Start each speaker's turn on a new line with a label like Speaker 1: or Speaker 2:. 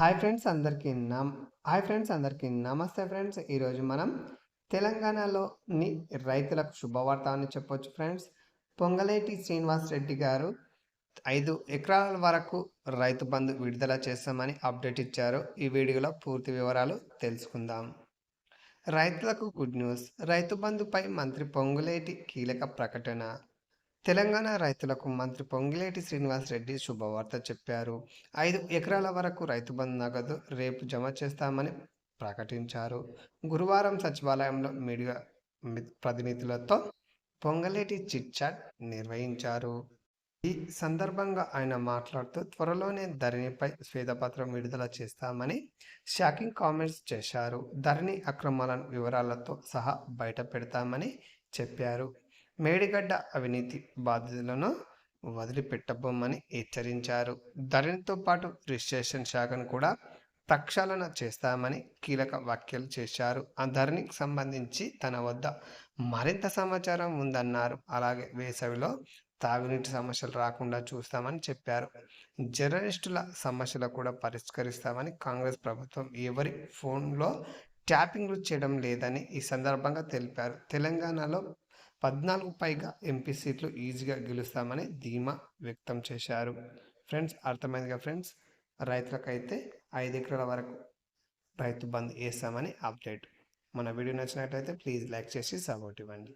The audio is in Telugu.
Speaker 1: హాయ్ ఫ్రెండ్స్ అందరికీ నమ్ హాయ్ ఫ్రెండ్స్ అందరికీ నమస్తే ఫ్రెండ్స్. ఈరోజు మనం తెలంగాణలోని రైతులకు శుభవార్త అని చెప్పొచ్చు ఫ్రెండ్స్. పొంగలేటి శ్రీనివాస్ రెడ్డి గారు ఐదు ఎకరాల వరకు రైతు బంధు విడుదల చేస్తామని అప్డేట్ ఇచ్చారు. ఈ వీడియోలో పూర్తి వివరాలు తెలుసుకుందాం. రైతులకు గుడ్ న్యూస్. రైతు బంధుపై మంత్రి పొంగులేటి కీలక ప్రకటన తెలంగాణ రైతులకు మంత్రి పొంగిలేటి శ్రీనివాస్ రెడ్డి శుభవార్త చెప్పారు. ఐదు ఎకరాల వరకు రైతు బంధు నగదు రేపు జమ చేస్తామని ప్రకటించారు. గురువారం సచివాలయంలో మీడియా ప్రతినిధులతో పొంగలేటి చిట్ చాట్ నిర్వహించారు. ఈ సందర్భంగా ఆయన మాట్లాడుతూ త్వరలోనే ధరణిపై శ్వేతపత్రం విడుదల చేస్తామని షాకింగ్ కామెంట్స్ చేశారు. ధరణి అక్రమాలను వివరాలతో సహా బయట పెడతామని చెప్పారు. మేడిగడ్డ అవినీతి బాధితులను వదిలిపెట్టబోమని హెచ్చరించారు. ధరణితో పాటు రిజిస్ట్రేషన్ శాఖను కూడా ప్రక్షాళన చేస్తామని కీలక వ్యాఖ్యలు చేశారు. ఆ ధరణికి సంబంధించి తన వద్ద మరింత సమాచారం ఉందన్నారు. అలాగే వేసవిలో తాగునీటి సమస్యలు రాకుండా చూస్తామని చెప్పారు. జర్నలిస్టుల సమస్యలు కూడా పరిష్కరిస్తామని కాంగ్రెస్ ప్రభుత్వం ఎవరి ఫోన్లో ట్యాపింగ్లు చేయడం లేదని ఈ సందర్భంగా తెలిపారు. తెలంగాణలో పద్నాలుగు పైగా ఎంపీ సీట్లు ఈజీగా గెలుస్తామని ధీమా వ్యక్తం చేశారు. ఫ్రెండ్స్ అర్థమైందిగా ఫ్రెండ్స్? రైతులకైతే ఐదు ఎకరాల వరకు రైతు బంద్ వేస్తామని అప్డేట్. మన వీడియో నచ్చినట్లయితే ప్లీజ్ లైక్ చేసి సపోర్ట్ ఇవ్వండి.